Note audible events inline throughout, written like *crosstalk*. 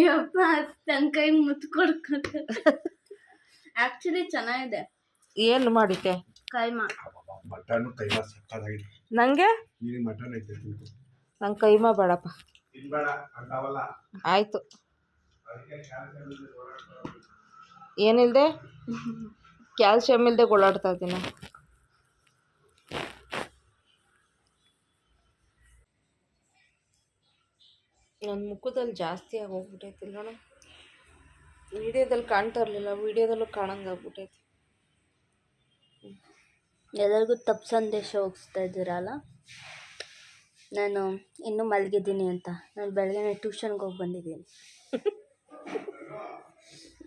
ಯಪ್ಪ ತನ್ನ ಕೈ ಮುತ್ಕೊಡ್ಕೊಂಡ ಆಕ್ಚುಲಿ ಚೆನ್ನಾಗಿದೆ. ಏನು ಮಾಡಿದ್ದೆ? ಕೈಮಾ. ಮಟನ್ ಕೈಮಾ ಸಕ್ಕತ್ತಾಗಿದೆ. ನನಗೆ ನೀನು ಮಟನ್ ಐತೆ ನಂಗೆ ಕೈಮಾ ಬೇಡಪ್ಪ. ತಿನ್ಬೇಡ ಅಂತಾವಲ್ಲ ಆಯಿತು. ಏನಿಲ್ಲದೆ ಕ್ಯಾಲ್ಸಿಯಮ್ ಇಲ್ಲದೆ ಓಡಾಡ್ತಾ ಇದ್ದೀನಿ. *laughs* ನನ್ನ ಮುಖದಲ್ಲಿ ಜಾಸ್ತಿ ಆಗೋಗ್ಬಿಟ್ಟೈತಿ ನೋಡ ವಿಡಿಯೋದಲ್ಲಿ ಕಾಣ್ತಾ ಇರಲಿಲ್ಲ ವಿಡಿಯೋದಲ್ಲೂ ಕಾಣಂಗಾಗ್ಬಿಟ್ಟೈತಿ ಎಲ್ಲರಿಗೂ ತಪ್ಪು ಸಂದೇಶ ಹೋಗಿಸ್ತಾ ಇದ್ದೀರಲ್ಲ ನಾನು ಇನ್ನೂ ಮಲಗಿದ್ದೀನಿ ಅಂತ. ನಾನು ಬೆಳಗ್ಗೆ ಟ್ಯೂಷನ್ಗೆ ಹೋಗಿ ಬಂದಿದ್ದೀನಿ.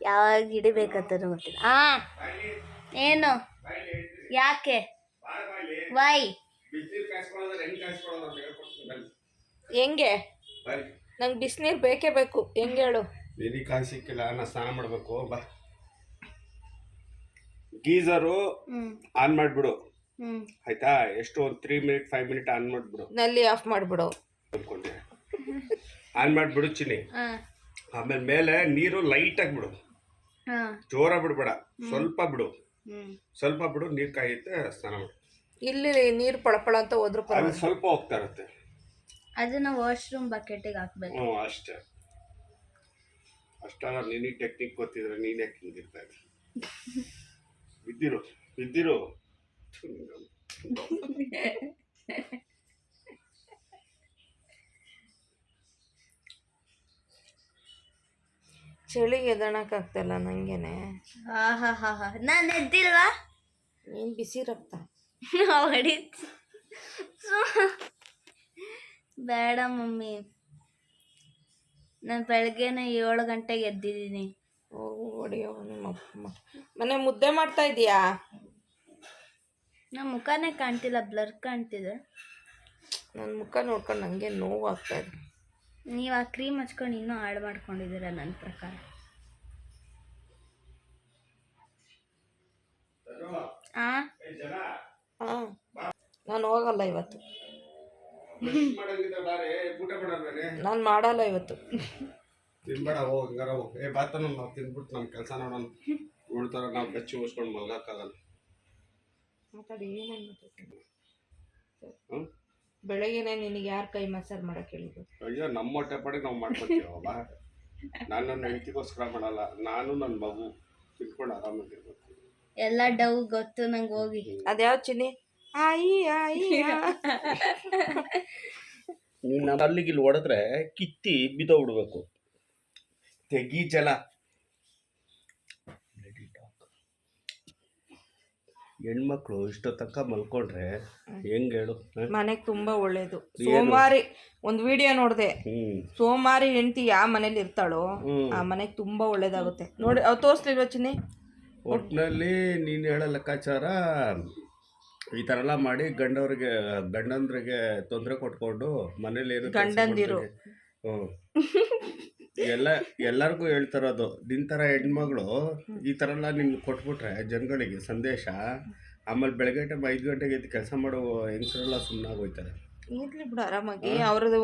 ಯಾವಾಗ ಹಿಡಿಬೇಕಂತನೂ ಗೊತ್ತಿಲ್ಲ ಹಾಂ ಏನು? ಯಾಕೆ? ವೈ ಹೆಂಗೆ ನಂಗೆ ಬಿಸಿನೀರು ಬೇಕೇ ಬೇಕು. ಹೆಂಗೆ ಹೇಳು? ಎಲ್ಲಿ ಕಾಯಿ ಸಿಕ್ಕಿಲ್ಲ ನಾ ಸ್ನಾನ ಮಾಡಬೇಕು ಬಾ. ಗೀಸರು ಹ್ಞೂ ಆನ್ ಮಾಡಿಬಿಡು. ಹ್ಞೂ ಆಯ್ತಾ? ಎಷ್ಟು? ಒಂದು three minute five minute on ಮಾಡಿಬಿಡು. ನಲ್ಲಿ ಆಫ್ ಮಾಡಿಬಿಡು. ಅಂದ್ಕೊಂಡೆ ಆನ್ ಮಾಡಿಬಿಡು ಚಿನ್ನಿ. ಹಾಂ. ಆಮೇಲೆ ಮೇಲೆ ನೀರು ಲೈಟಾಗಿ ಬಿಡು. ಹಾಂ. ಜೋರ ಬಿಡಬೇಡ. ಸ್ವಲ್ಪ ಬಿಡು. ಹ್ಞೂ ಸ್ವಲ್ಪ ಬಿಡು ನೀರು ಕಾಯುತ್ತೆ ಸ್ನಾನ ಮಾಡು. ಇಲ್ಲಿ ನೀರು ಪಳಪಳ ಅಂತ ಹೋದ್ರು ಅಲ್ಲಿ ಸ್ವಲ್ಪ ಹೋಗ್ತಾ ಇರುತ್ತೆ. ಅದನ್ನು ವಾಶ್ರೂಮ್ ಬಕೆಟಿಗೆ ಹಾಕ್ಬೇಕು. ಹ್ಞೂ ಅಷ್ಟೇ. ಅಷ್ಟಾರ ನಿನಗೆ ಟೆಕ್ನಿಕ್ ಗೊತ್ತಿದ್ರೆ ನೀನು ಯಾಕೆ ಹಿಂಗಿರ್ತಾ ಇದ್ದೆ? ಬಿದ್ದಿರು ಬಿದ್ದಿರು. ಥು, ನಿನ್ನ- ಚಳಿಗೆ ಎದಣಕ್ಕಾಗ್ತಲ್ಲ ಹಾ ಹಾ ಹಾ ನಾನು ಎದ್ದಿಲ್ವಾ? ನೀನು ಬಿಸಿ ರಕ್ತ. ಹೊಡಿತ್ ಬೇಡ ಮಮ್ಮಿ. ನಾನು ಬೆಳಗ್ಗೆನೆ ಏಳು ಗಂಟೆಗೆ ಎದ್ದಿದ್ದೀನಿ. ಹೋಗು ಹೊಡಿಯೋ ನಿಮ್ಮ ಅಪ್ಪ. ಮನೆ ಮುದ್ದೆ ಮಾಡ್ತಾ ಇದೀಯಾ? ನಮ್ಮ ಮುಖನೇ ಕಾಣ್ತಿಲ್ಲ ಬ್ಲರ್ ಕಾಣ್ತಿದೆ. ನನ್ನ ಮುಖ ನೋಡ್ಕೊಂಡು ನನಗೆ ನೋವು ಆಗ್ತಾ ಇದೆ. ನೀವು ಆ ಕ್ರೀಮ್ ಹಚ್ಕೊಂಡು ಇನ್ನೂ ಹಾಳು ಮಾಡ್ಕೊಂಡಿದ್ದೀರ ನನ್ನ ಪ್ರಕಾರ? ಹಾಂ ಹಾಂ. ನಾನು ಹೋಗಲ್ಲ ಇವತ್ತು. ನಾನು ಮಾಡಲ್ಲ ಇವತ್ತು. ತಿನ್ಬೇಡ ಹೋಗ್ ಹಂಗಾರ ಹೋಗ್. ಏ ಬಾತನ ನಾವು ತಿನ್ಬಿಟ್ಟು ನಮ್ಮ ಕೆಲಸ ನೋಡೋಣ. ಉಳ್ತಾರ ನಾವು ಬೆಚ್ಚಿ ಉಳಿಸ್ಕೊಂಡು ಮಲ್ಗಕ್ಕಾಗಲ್ಲ ಮಾತಾಡಿ ಏನೇನು ಬೆಳಗ್ಗೆನೆ ನಿನಗೆ ಯಾರು ಕೈ ಮಸಾಜ್ ಮಾಡಕ್ಕೆ ಹೇಳಿದ್ರು ಅಯ್ಯೋ ನಮ್ಮ ಹೊಟ್ಟೆ ಪಡಿ ನಾವು ಮಾಡ್ಕೊತೀವಲ್ಲ ನಾನು ನನ್ನ ಹೆಂಡತಿಗೋಸ್ಕರ ಮಾಡಲ್ಲ ನಾನು ನನ್ನ ಮಗು. ತಿನ್ಕೊಂಡು ಆರಾಮಾಗಿರ್ಬೇಕು ಎಲ್ಲ ಡವ್ ಗೊತ್ತು ನಂಗೆ ಹೋಗಿ. ಅದ್ಯಾವ ಚಿನ್ನಿ? ಆಯಿ ಆಯಿ *laughs* ಅಲ್ಲಿಗೆ ಇಲ್ಲಿ ಹೊಡೆದ್ರೆ ಕಿತ್ತಿ ಬಿದ್ದೋಗ್ಬಿಡ್ಬೇಕು ತೆಗಿ ಜಲ. ಹೆಣ್ಮಕ್ಳು ಇಷ್ಟೋ ತನಕ ಮಲ್ಕೊಂಡ್ರೆ ಹೆಂಗ್ ಹೇಳು? ಮನೆಗೆ ತುಂಬಾ ಒಳ್ಳೇದು. ಸೋಮವಾರಿ ಒಂದು ವಿಡಿಯೋ ನೋಡಿದೆ. ಸೋಮಾರಿ ಸೋಮವಾರಿ ಹೆಂಡತಿ ಯಾವ ಮನೇಲಿ ಇರ್ತಾಳೋ ಆ ಮನೆಗೆ ತುಂಬಾ ಒಳ್ಳೇದಾಗುತ್ತೆ. ನೋಡಿ ಅವ್ ತೋರಿಸ್ಲಿಲ್ವ ಚಿನ್ನಿ ಒಟ್ಟಿನಲ್ಲಿ ನೀನು ಹೇಳೋ ಲೆಕ್ಕಾಚಾರ ಈ ಥರ ಎಲ್ಲ ಮಾಡಿ ಗಂಡವ್ರಿಗೆ ಗಂಡಂದ್ರಿಗೆ ತೊಂದರೆ ಕೊಟ್ಕೊಂಡು ಮನೇಲಿ ಏನು ಕೆಲ್ಸ ಗಂಡಂದಿರು. ಹ್ಮ್ ಎಲ್ಲ ಎಲ್ಲರಿಗೂ ಹೇಳ್ತಾರದು ನಿನ್ ಥರ ಹೆಣ್ಮಗಳು ಈ ಥರ ಎಲ್ಲ ನಿಮ್ಗೆ ಕೊಟ್ಬಿಟ್ರೆ ಜನಗಳಿಗೆ ಸಂದೇಶ ಆಮೇಲೆ ಬೆಳಗ್ಗೆ ಟೈಮ್ ಐದು ಗಂಟೆಗೆ ಎದ್ದು ಕೆಲಸ ಮಾಡೋ ಹೆಂಗಸರೆಲ್ಲ ಸುಮ್ಮನಾಗೋಯ್ತಾರೆ ಇರ್ಲಿ ಬಿಡು ಆರಾಮಾಗಿ ಅವ್ರದ್ದು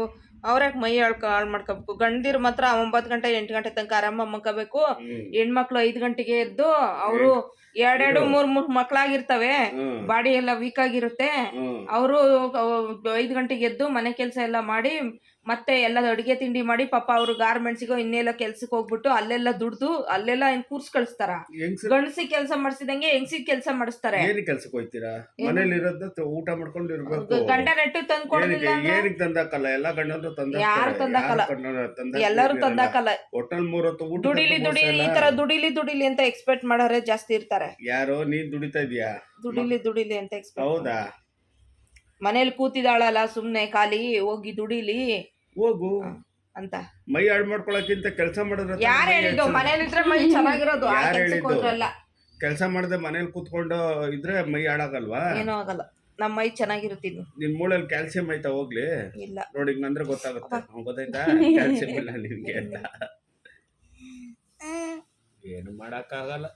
ಅವ್ರ್ಯಾಕೆ ಮೈ ಆಳ್ ಹಾಳು ಮಾಡ್ಕೋಬೇಕು? ಗಂಡಿರ್ ಮಾತ್ರ ಒಂಬತ್ತು ಗಂಟೆ ಎಂಟು ಗಂಟೆ ತನಕ ಆರಾಮ ಮಕ್ಕಬೇಕು ಹೆಣ್ಮಕ್ಳು ಐದ್ ಗಂಟೆಗೆ ಎದ್ದು ಅವರು ಎರಡೆರಡು ಮೂರ್ ಮೂರ್ ಮಕ್ಳಾಗಿರ್ತವೆ. ಬಾಡಿ ಎಲ್ಲ ವೀಕ್ ಆಗಿರುತ್ತೆ. ಅವರು ಐದು ಗಂಟೆಗೆ ಎದ್ದು ಮನೆ ಕೆಲಸ ಎಲ್ಲ ಮಾಡಿ ಮತ್ತೆ ಎಲ್ಲ ಅಡುಗೆ ತಿಂಡಿ ಮಾಡಿ ಪಾಪ ಅವರು ಗಾರ್ಮೆಂಟ್ಸಿಗೋ ಇನ್ನೆಲ್ಲ ಕೆಲ್ಸಕ್ಕೆ ಹೋಗ್ಬಿಟ್ಟು ಅಲ್ಲೆಲ್ಲ ದುಡ್ದು ಅಲ್ಲೆಲ್ಲ ಏನ್ ಕೂರ್ಸ್ ಕಳಿಸ್ತಾರ. ಗಣಸಿ ಗಂಡಸಿಗೆ ಕೆಲಸ ಮಾಡಿಸಿದಂಗೆ ಹೆಂಗ್ಸಿ ಕೆಲಸ ಮಾಡಿಸ್ತಾರೆ? ಏನಕ್ಕೆ ಕೆಲ್ಸಕ್ಕೆ ಹೋಯ್ತೀರಾ? ಮನೇಲಿ ಇರೋದ ಊಟ ಮಾಡ್ಕೊಂಡು ಇರ್ಬೇಕು ಗಂಡ ನೆಟ್ಟು ತಂದು ಕೊಡೋದಿಲ್ಲ ಏನಕ್ಕೆ ಏನಕ್ಕೆ ತಂದಾಕಲ್ಲ? ಎಲ್ಲ ಗಂಡಂದ್ರು ತಂದ ಯಾರು ತಂದಾಕಲ್ಲ? ಎಲ್ಲರೂ ತಂದಾಕಲ್ಲ. ಹೋಟೆಲ್ ಮೂರತ್ತು ಊಟ ದುಡಿಲಿ ದುಡಿಲಿ ಈ ತರ ದುಡಿಲಿ ದುಡಿಲಿ ಅಂತ ಎಕ್ಸ್ಪೆಕ್ಟ್ ಮಾಡೋರೆ ಜಾಸ್ತಿ ಇರ್ತಾರೆ. ಯಾರೋ ನೀನ್ ದುಡಿತಾ ಇದೀಯಾ? ದುಡಿಲಿ ದುಡಿಲಿ ಅಂತ ಎಕ್ಸ್ಪೆಕ್ಟ್ ಹೌದಾ? ಮನೇಲಿ ಕೂತಿದಾಳಲ್ಲ ಸುಮ್ನೆ ಖಾಲಿ ಹೋಗಿ ದುಡಿಲಿ. ಹೋಗು. ಅಂತ. ಮೈ ಹಾಳು ಮಾಡ್ಕೊಳಕ್ಕಿಂತ ಕೆಲಸ ಮಾಡಿದ್ರೆ ಯಾರು ಹೇಳಿದ್ದು? ಮನೇಲಿ ಇದ್ರೆ ಮೈ ಚೆನ್ನಾಗಿರೋದು ಆ ಯಾರ್ ಕೆಲ್ಸಕ್ಕೆ ಹೇಳಿದ್ದು? ಹೋದ್ರಲ್ಲ. ಕೆಲಸ ಮಾಡದೆ ಮನೇಲಿ ಕೂತ್ಕೊಂಡು ಇದ್ರೆ ಮೈ ಹಾಳಾಗಲ್ವಾ? ಏನೂ ಆಗಲ್ಲ. ನಮ್ಮ ಮೈ ಚೆನ್ನಾಗಿರುತ್ತಿದ್ದು ನಿನ್ ಮೂಳಲ್ಲಿ ಕ್ಯಾಲ್ಸಿಯಂ ಆಯ್ತಾ ಹೋಗ್ಲಿ. ಇಲ್ಲ. ನೋಡಿ ನಂದ್ರೆ ಗೊತ್ತಾಗುತ್ತೆ. ಹ್ಮ್, ಗೊತ್ತಾಯ್ತಾ? *laughs* ಕ್ಯಾಲ್ಸಿಯಂ ಇಲ್ಲ ನಿನ್ಗೆ ಅಂತ. ಏನು ಮಾಡಕ್ಕಾಗಲ್ಲ.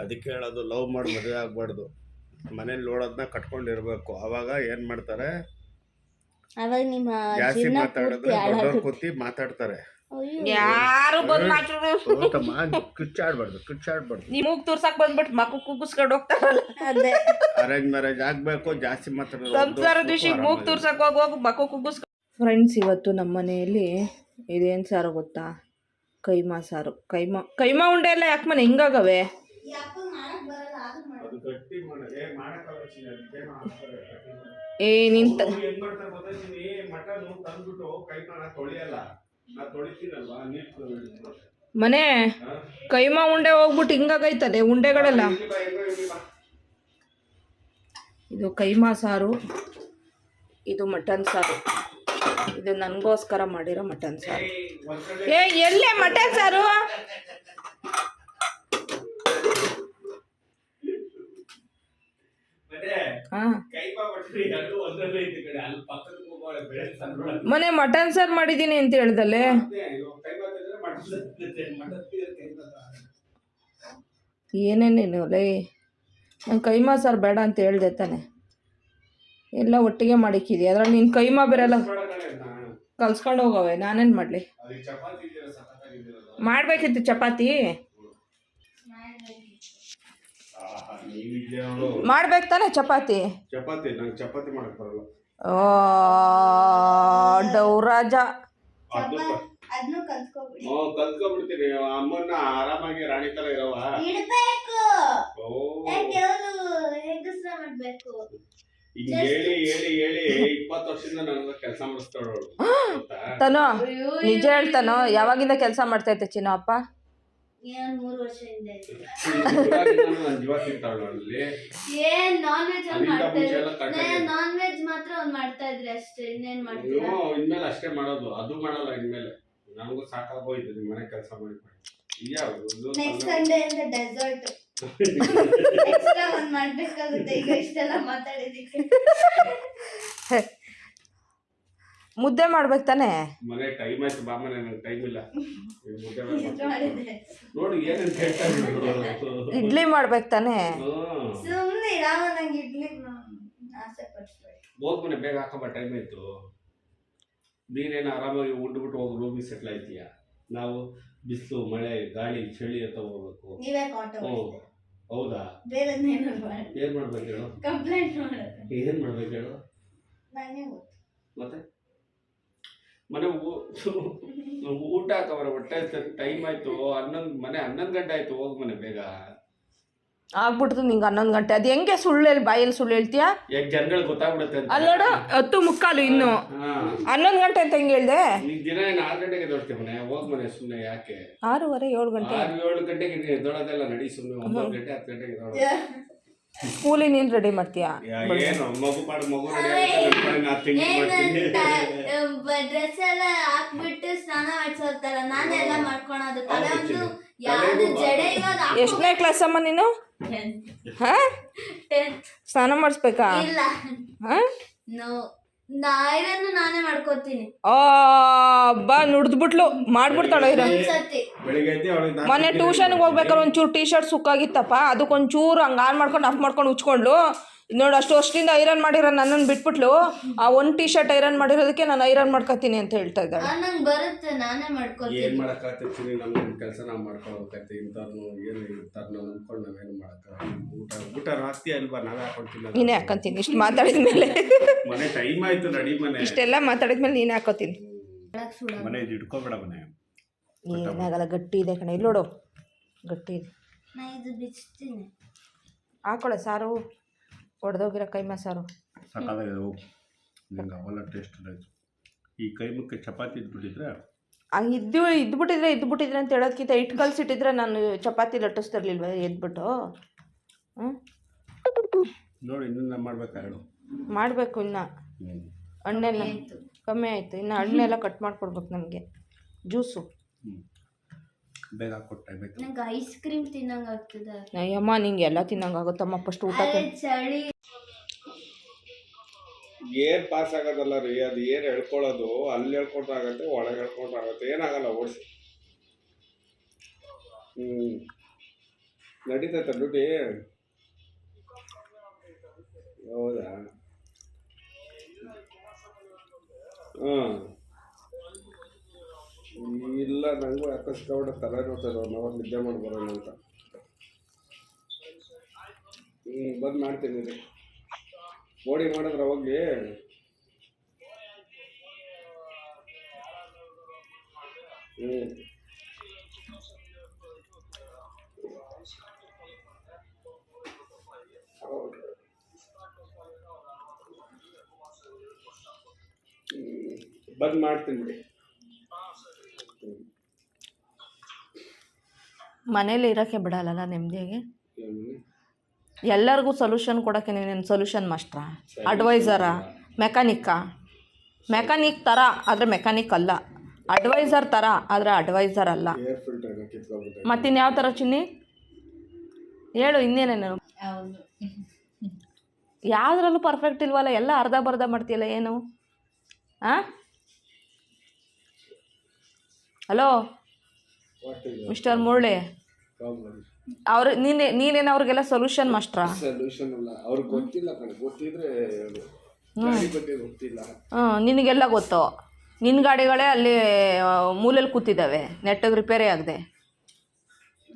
ಅದಕ್ಕೆ ಹೇಳೋದು ಲವ್ ಮಾಡಿ ಮದುವೆ ಆಗ್ಬಾರ್ದು. ಮನೇಲಿ ನೋಡೋದನ್ನ ಕಟ್ಕೊಂಡಿರ್ಬೇಕು. ಅವಾಗ ಏನ್ ಮಾಡ್ತಾರೆ? ಅವಾಗ ನಿಮ್ಮ ಜಾಸ್ತಿ ಜೀವನ ಮಾತಾಡಿದ್ರೆ ದೊಡ್ಡವ್ರು ಹಾಳಾಗುತ್ತೆ. ಕೂತಿ ಮಾತಾಡ್ತಾರೆ. ಅಯ್ಯೋ. ಯಾರು ಬಂದ್ ಮಾತಾಡೋ ಹೌದಮ್ಮ ಕಿಚ್ಚಾಡ್ಬಾರ್ದು ಕಿಚ್ಚಾಡ್ಬಾರ್ದು. ನಿಮ್ ಮೂಗ್ ತೋರ್ಸಕ್ ಬಂದ್ಬಿಟ್ಟು ಮಕ್ಕ ಕುಗ್ಗಿಸ್ಕೊಂಡು ಹೋಗ್ತಾರಲ್ಲ. ಅದೇ. ಅರೇಂಜ್ ಮ್ಯಾರೇಜ್ ಆಗ್ಬೇಕು ಜಾಸ್ತಿ ಮಾತಾಡೋದು ಸಂಸಾರದ ವಿಷಯ ಮೂಗ್ ತೋರ್ಸಕ್ ಹೋಗುವಾಗ ಮಕ್ಕ ಕುಗ್ಗಿಸ್ ಫ್ರೆಂಡ್ಸ್ ಇವತ್ತು ನಮ್ಮ ಮನೆಯಲ್ಲಿ ಇದೇನು ಸಾರು ಗೊತ್ತಾ? ಕೈಮಾ ಸಾರು. ಕೈಮಾ ಕೈಮಾ ಉಂಡೆ ಎಲ್ಲ ಯಾಕೆ ಮನೆ ಹಿಂಗಾಗವೆ? ಏ ನಿಂತ ಅವ್ರು ಹೆಂಗ್ ಮಾಡ್ತಾರೆ ಗೊತ್ತಾಯ್ತೀನಿ ಮಟನ್ ತಂದ್ಬಿಟ್ಟು ಕೈ ಕಾಣ ತೊಳಿಯಲ್ಲ ನಾ ತೊಳಿತೀನಲ್ವಾ? ನೀರ್ ಕುಡ್ದು ಮನೆ ಕೈಮಾ ಉಂಡೆ ಹೋಗ್ಬಿಟ್ಟು ಹಿಂಗಾಗೈತದೆ ಉಂಡೆಗಳೆಲ್ಲ. ಇದು ಕೈಮಾ ಸಾರು ಇದು ಮಟನ್ ಸಾರು. ಇದು ನನಗೋಸ್ಕರ ಮಾಡಿರೋ ಮಟನ್ ಸಾರು. ಏ ಎಲ್ಲೇ ಮಟನ್ ಸಾರು ಮತ್ತೆ ಹಾ ಕೈ ಬಾ ಬಿಟ್ರಿ ಎರಡು ಒಂದರಲ್ಲೇ ಐತಿ ಕಡೆ ಅಲ್ಲಿ ಪಕ್ಕದ ಹೋಗೋಳೆ ಬೇರೆ ಸಣ್ಣ ಮನೆ ಮಟನ್ ಸಾರು ಮಾಡಿದೀನಿ ಅಂತ ಹೇಳ್ದಲ್ಲೇ? ಏನೇನೇನು ಲೈ? ನಂಗೆ ಕೈಮಾ ಸಾರು ಬೇಡ ಅಂತ ಹೇಳ್ದೆ ತಾನೆ. ಎಲ್ಲ ಒಟ್ಟಿಗೆ ಮಾಡಿಕ್ಕಿದ್ಯಾ ಅದ್ರಲ್ಲಿ ನೀನು ಕೈಮಾ ಬೇರೆಲ್ಲ. ಕಲ್ಸ್ಕೊಂಡು ಹೋಗವೆ ನಾನೇನು ಮಾಡಲಿ? ಮಾಡಬೇಕಿತ್ತು ಚಪಾತಿ ಆಹಾ, ನೀವಿದ್ಯಾ ನೋಡು. ಮಾಡ್ಬೇಕು ತಾನೆ ಚಪಾತಿ? ಚಪಾತಿ ನಂಗೆ ಚಪಾತಿ ಮಾಡಕ್ ಬರಲ್ಲ. ಓ ಡೌರಾಜ. ಅದನ್ನ ಕಲ್ತ್ಕೊಬಿಡಿ. ಹ್ಞೂ ಕಲ್ತ್ಕೊಂಡ್ಬಿಡ್ತೀನಿ ಅಮ್ಮನ್ನ ಆರಾಮಾಗಿ ರಾಣಿ ತರ ಇರವ ಇಡ್ಬೇಕು. ಓ. ಯಾಕೆ ಅವರು ಹೆಂಗಸ್ರ ಮಾಡ್ಬೇಕು? ಹಿಂಗ್ ಹೇಳಿ ಹೇಳಿ ಹೇಳಿ ಇಪ್ಪತ್ತು ವರ್ಷದಿಂದ ನನ್ನ ಕೆಲಸ ಮಾಡಿಸ್ತಾಳು ತನೋ ನಿಜ ಹೇಳ್ತಾನೋ ಯಾವಾಗಿಂದ ಕೆಲಸ ಮಾಡ್ತಾ ಚಿನ್ನ ಅಪ್ಪ ಏನ್ ಮೂರು ವರ್ಷ ಹಿಂದೆ ನನ್ನ ಜೀವ ತಿಂತಾಳು ಅಲ್ಲಿ ಏನ್ ನಾನ್ ವೆಜ್ ನಾನ್ ವೆಜ್ ಮಾತ್ರ ಅವ್ನು ಮಾಡ್ತಾ ಇದ್ರೆ ಅಷ್ಟೇ ಇನ್ನೇನ್ ಮಾಡ್ತೀರಾ? ಇನ್ಮೇಲೆ ಅಷ್ಟೇ ಮಾಡೋದು ಅದು ಮಾಡಲ್ಲ ಇನ್ಮೇಲೆ. ನನಗೂ ಸಾಕಾಗೋಯ್ತು ನಿಮ್ ಮನೆ ಕೆಲಸ ಮಾಡಿ ನೆಕ್ಸ್ಟ್ ಸಂಡೇ ಅಂತ ಡೆಸರ್ಟ್ ಎಕ್ಸ್ಟ್ರಾ ಒಂದ್ ಮಾಡ್ಬೇಕಾಗುತ್ತೆ ಈಗ ಇಷ್ಟೆಲ್ಲ ಮಾತಾಡಿದಕ್ಕೆ *laughs* ಮುದ್ದೆ ಮಾಡ್ಬೇಕು ತಾನೆ? ಮನೆ ಟೈಮ್ ಆಯ್ತು ಬಾ ಮನೆ ನಂಗೆ ಟೈಮ್ ಇಲ್ಲ. ಮುದ್ದೆ *laughs* ಮಾಡ್ಬೇಕು. ನೋಡಿ ಏನಂತ ಹೇಳ್ತಾ ಇದ್ರು ಇಡ್ಲಿ ಮಾಡ್ಬೇಕು ತಾನೆ? ಸುಮ್ಮನೆ ರಾಮ ನಂಗೆ ಇಡ್ಲಿ ಆಸೆ ಪಡಿಸ್ಬೇಡಿ. ಹೋಗ್ ಮನೆ ಬೇಗ ಹಾಕಮ್ಮ ಟೈಮ್ ಆಯ್ತು. ನೀನೇನು ಆರಾಮಾಗಿ ಉಂಡ್ಬಿಟ್ಟು ಹೋಗಿ ರೂಮಿಗೆ ಸೆಟ್ಲ್ ಆಯ್ತೀಯ? ನಾವು ಬಿಸಿಲು ಮಳೆ ಗಾಳಿ ಚಳಿ ಅಂತ ಹೋಗ್ಬೇಕು. ಹೌದಾ? ಬೇರೆ ಏನು ಮಾಡಿ. ಏನ್ ಮಾಡ್ಬೇಕು ಹೇಳು? ಕಂಪ್ಲೇಂಟ್ ಮಾಡೋದು. ಏನ್ ಮಾಡ್ಬೇಕು ಹೇಳು? ಮತ್ತೆ? ಮನೆ ಊಟ ಹಾಕವ್ರೆ ಹೊಟ್ಟೆ ಟೈಮ್ ಆಯ್ತು ಹನ್ನೊಂದು ಮನೆ ಹನ್ನೊಂದು ಗಂಟೆ ಆಯ್ತು ಹೋಗ್ ಮನೆ ಬೇಗ. ಆಗ್ಬಿಡ್ತು ನಿಂಗೆ ಹನ್ನೊಂದು ಗಂಟೆ. ಅದು ಹೆಂಗೆ ಸುಳ್ಳು ಹೇಳಿ ಬಾಯಲ್ಲಿ ಸುಳ್ಳು ಹೇಳ್ತೀಯಾ? ಯಾಕೆ ಜನಗಳಿಗೆ ಗೊತ್ತಾಗ್ಬಿಡುತ್ತೆ ಅಂತ. ಅಲ್ಲಿ ನೋಡು ಹತ್ತು ಮುಕ್ಕಾಲು ಇನ್ನು. ಹಾ. ಹನ್ನೊಂದು ಗಂಟೆ ಅಂತ ಹೆಂಗೆ ಹೇಳ್ದೆ? ಈಗ ದಿನ ಏನು ಆರು ಗಂಟೆಗೆ ಎದ್ದೋಡ್ತೀವಿ ಮನೆ? ಹೋಗ್ ಮನೆ ಸುಮ್ಮನೆ ಯಾಕೆ? ಆರೂವರೆ ಏಳು ಗಂಟೆ. ಆರು ಏಳು ಗಂಟೆಗೆ ನೀನು ಎದ್ದೋಳೋದೆಲ್ಲ ನಡಿ ಸುಮ್ಮನೆ ಒಂಬತ್ತು ಗಂಟೆ ಹತ್ತು ಗಂಟೆಗೆ ಎದ್ದೋಳು ಸ್ಕೂಲಿಗೆ ನೀನು ರೆಡಿ ಮಾಡ್ತೀಯಾ? ಏನು ಮಗು ಪಾಡು ಮಗು ಡ್ರೆಸ್ ಎಲ್ಲ ಹಾಕ್ಬಿಟ್ಟು ಸ್ನಾನ ಮಾಡ್ಸೋತಾರ ನಾನೇ ಎಲ್ಲ ಮಾಡ್ಕೊಳೋದು. ತಲೆ ಒಂದು. ಯಾವ್ದು ಜಡೆ ಎಷ್ಟನೇ ಕ್ಲಾಸ್ ಅಮ್ಮ ನೀನು? ಹಾ? ಸ್ನಾನ ಮಾಡಿಸ್ಬೇಕಾ? ಇಲ್ಲ. ಹಾ? ನೋ ಐರನ್ನು ನಾನೇ ಮಾಡ್ಕೋತೀನಿ. ಬಾ ನುಡ್ದ್ಬಿಟ್ಲು. ಮಾಡ್ಬಿಡ್ತಾಳೆ ಇರೋ? ಮೊನ್ನೆ ಟ್ಯೂಷನ್ಗೆ ಹೋಗ್ಬೇಕಾದ್ರೆ ಒಂಚೂರು ಟೀ ಶರ್ಟ್ ಸುಕ್ಕಾಗಿತ್ತಪ್ಪ. ಅದಕ್ಕೊಂಚೂರು ಹಂಗೆ ಆನ್ ಮಾಡ್ಕೊಂಡು ಆಫ್ ಮಾಡ್ಕೊಂಡು ಉಚ್ಕೊಂಡ್ಲು ನೋಡು ಅಷ್ಟು ವರ್ಷದಿಂದ ಐರನ್ ಮಾಡಿರೋ ನನ್ನನ್ನು ಬಿಟ್ಬಿಟ್ಲು. ಆ ಒಂದು ಟೀ ಶರ್ಟ್ ಐರನ್ ಮಾಡಿರೋದಕ್ಕೆ ನಾನು ಐರನ್ ಮಾಡ್ಕೊತೀನಿ ಅಂತ ಹೇಳ್ತಾ ಇದ್ದಾಳೆ. ನಂಗೆ ಬರುತ್ತೆ ನಾನೇ ಮಾಡ್ಕೊತೀನಿ. ಏನು ಮಾಡಕ್ಕಾಗ್ತೀನಿ ನಮ್ಮ ನಮ್ಮ ಕೆಲಸ ನಾವು ಮಾಡ್ಕೊಳ್ಬೇಕಾಗ್ತಿ ಇಂಥವ್ರನ್ನು ಏನು ಇಂಥವ್ರನ್ನ ನಂಬ್ಕೊಂಡು ನಾವೇನು ಮಾಡಕ್ಕ ಊಟ ಊಟ ರಾತ್ರಿ ಅಲ್ವಾ ನಾವೇ ಹಾಕೊಳ್ತೀನಿ ನೀನೇ ಹಾಕೊಂತೀನಿ ಇಷ್ಟು ಮಾತಾಡಿದ ಮೇಲೆ. ಮನೆ ಟೈಮ್ ಆಯ್ತು ನಡಿ ಮನೆ. ಇಷ್ಟೆಲ್ಲ ಮಾತಾಡಿದ ಮೇಲೆ ನೀನೇ ಹಾಕೋತೀನಿ. ಮನೆ ಇದು ಇಟ್ಕೋಬೇಡ ಮನೆ. ಏನಾಗಲ್ಲ ಗಟ್ಟಿ ಇದೆ ಕಣ. ಇಲ್ಲಿ ನೋಡು. ಗಟ್ಟಿ ಇದೆ. ಹಾಕೊಳ್ಳ ಇದು ಬಿಚ್ತೀನಿ. ಹಾಕೊಳ್ಳೆ ಸಾರು. ಒಡೆದೋಗಿರೋ ಕೈಮಾ ಸಾರು. ಸಕಾಲಾಗಿದೆ ಹೋಗು. ನಿಂಗೆ ಅವೆಲ್ಲ ಟೇಸ್ಟ್ ಆಯ್ತು. ಈ ಕೈಮಕ್ಕೆ ಚಪಾತಿ ಇದ್ಬಿಟ್ಟಿದ್ರೆ? ಹಂಗೆ ಇದ್ದು ಇದ್ಬಿಟ್ಟಿದ್ರೆ ಇದ್ಬಿಟ್ಟಿದ್ರೆ ಅಂತ ಹೇಳೋದಕ್ಕಿಂತ ಇಟ್ಟು ಕಲ್ಸಿಟ್ಟಿದ್ರೆ ನಾನು ಚಪಾತಿ ಲಟ್ಟಿಸ್ತಿರ್ಲಿಲ್ವ ಎದ್ಬಿಟ್ಟು? ಹ್ಞೂ ನೋಡಿ ಇನ್ನೂ ಮಾಡ್ಬೇಕಾ ಹೇಳು? ಮಾಡಬೇಕು ಇನ್ನು. ಹಣ್ಣೆಲ್ಲ ಕಮ್ಮಿ ಆಯಿತು. ಇನ್ನು ಹಣ್ಣೆಲ್ಲ ಕಟ್ ಮಾಡ್ಕೊಡ್ಬೇಕು ನಮಗೆ. ಜ್ಯೂಸು ಬೇಗ ಕೊಟ್ಟೆ ನಂಗೆ ಐಸ್ ಕ್ರೀಮ್ ತಿನ್ನಂಗ ಆಗ್ತದೆ. ಅಯ್ಯಮ್ಮ ನಿಂಗೆ ಎಲ್ಲ ತಿನ್ನಂಗಾಗುತ್ತಮ್ಮ ಫಸ್ಟ್ ಊಟ ತಿನ್ ಚಳಿ. ಏನ್ ಪಾಸ್ ಆಗೋದಲ್ಲ ರೀ? ಅದು ಏನು ಹೇಳ್ಕೊಳ್ಳೋದು? ಅಲ್ಲಿ ಹೇಳ್ಕೊಂಡ್ರೆ ಆಗತ್ತೆ ಒಳಗೆ ಹೇಳ್ಕೊಂಡ್ರೆ ಆಗತ್ತೆ. ಏನಾಗಲ್ಲ ಓಡಿಸಿ. ಹ್ಞೂ ನಡೀತೈತೆ ಡ್ಯೂಟಿ. ಹೌದಾ? ಹಾಂ ಇಲ್ಲ ನನಗೂ ಯಾಕೋ ಸಿಕ್ಕಾಬಿಟ್ಟೆ ತಲೆ ನೋಡ್ತದೆ ಒನ್ ನಿದ್ದೆ ಮಾಡಿ ಬರೋಣ ಅಂತ. ಹ್ಞೂ ಬಂದು ಮಾಡ್ತೀನಿ ರೀ ಬೋಡಿ ಮಾಡಿದ್ರೆ ಹೋಗಿ. ಹ್ಞೂ ಬಂದ್ ಮಾಡ್ತೀನಿ ಬಿಡಿ. ಮನೇಲಿ ಇರೋಕ್ಕೆ ಬಿಡಲ್ಲ ನೆಮ್ಮದಿಯಾಗಿ. ಎಲ್ಲರಿಗೂ ಸೊಲ್ಯೂಷನ್ ಕೊಡೋಕ್ಕೆ ನೀನೇನು ಸೊಲ್ಯೂಷನ್ ಮಾಸ್ಟ್ರಾ? ಅಡ್ವೈಸರಾ ಮೆಕ್ಯಾನಿಕ್ಕಾ ಮೆಕ್ಯಾನಿಕ್ ಥರ ಆದರೆ ಮೆಕ್ಯಾನಿಕ್ ಅಲ್ಲ. ಅಡ್ವೈಸರ್ ಥರ ಆದರೆ ಅಡ್ವೈಸರ್ ಅಲ್ಲ. ಏರ್ ಯಾವ ಮತ್ತಿನ್ಯಾವ ಥರ ಚಿನ್ನಿ? ಹೇಳು ಇನ್ನೇನೇನು ಹೌದು. ಯಾವುದ್ರಲ್ಲೂ ಪರ್ಫೆಕ್ಟ್ ಇಲ್ವಲ್ಲ? ಎಲ್ಲ ಅರ್ಧ ಬರ್ಧ ಮಾಡ್ತೀಯಲ್ಲ ಏನು? ಹಾಂ ಹಲೋ ಮಿಸ್ಟರ್ ಮುರಳಿ ಅವ್ರ ನೀನೆ ನೀನೇನು ಅವ್ರಿಗೆಲ್ಲ ಸೊಲ್ಯೂಷನ್ ಮಾಸ್ಟ್ರಾ? ಸೊಲ್ಯೂಷನ್ ಅಲ್ಲ ಅವ್ರಿಗೆ ಗೊತ್ತಿಲ್ಲ ಕಣೆ. ಗೊತ್ತಿದ್ರೆ ಹೇಳು. ಗಾಡಿ ಬಗ್ಗೆ ಗೊತ್ತಿಲ್ಲ. ಹ್ಞೂ ನಿನಗೆಲ್ಲ ಗೊತ್ತು. ನಿನ್ನ ಗಾಡಿಗಳೇ ಅಲ್ಲಿ ಆ, ಮೂಲೆಯಲ್ಲಿ ಕೂತಿದ್ದಾವೆ. ನೆಟ್ಟಗೆ ರಿಪೇರಿ ಆಗದೆ.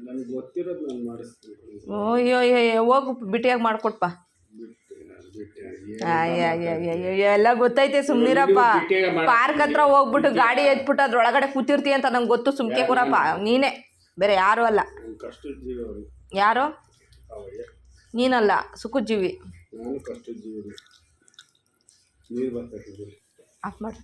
ನನಗೆ ಗೊತ್ತಿರೋದು ನಾನು ಮಾಡಿಸ್ತೀನಿ ಅಯ್ಯೋ ಅಯ್ಯೋ ಹೋಗು ಬಿಟ್ಟಿಯಾಗಿ ಮಾಡ್ಕೊಟ್ಪ ಬಿಟ್ಟೆ ನಾನು ಬಿಟ್ಟೆ ಅಯ್ಯ, ಅಯ್ಯ, ಅಯ್ಯ, ಅಯ್ಯ, ಎಲ್ಲ ಗೊತ್ತೈತೆ ಸುಮ್ನಿರಪ್ಪ. ಪಾರ್ಕ್ ಹತ್ರ ಹೋಗ್ಬಿಟ್ಟು ಗಾಡಿ ಎತ್ಬಿಟ್ಟು ಅದ್ರೊಳಗಡೆ ಕೂತಿರ್ತೀಯ ಅಂತ ನಂಗೆ ಗೊತ್ತು. ಸುಮ್ಕೆ ಕೂರಪ್ಪ. ನೀನೇ? ಬೇರೆ ಯಾರು ಅಲ್ಲ. ಯಾರು? ನೀನಲ್ಲ. ಸುಖಜೀವಿ. ಆಫ್ ಮಾಡಿ.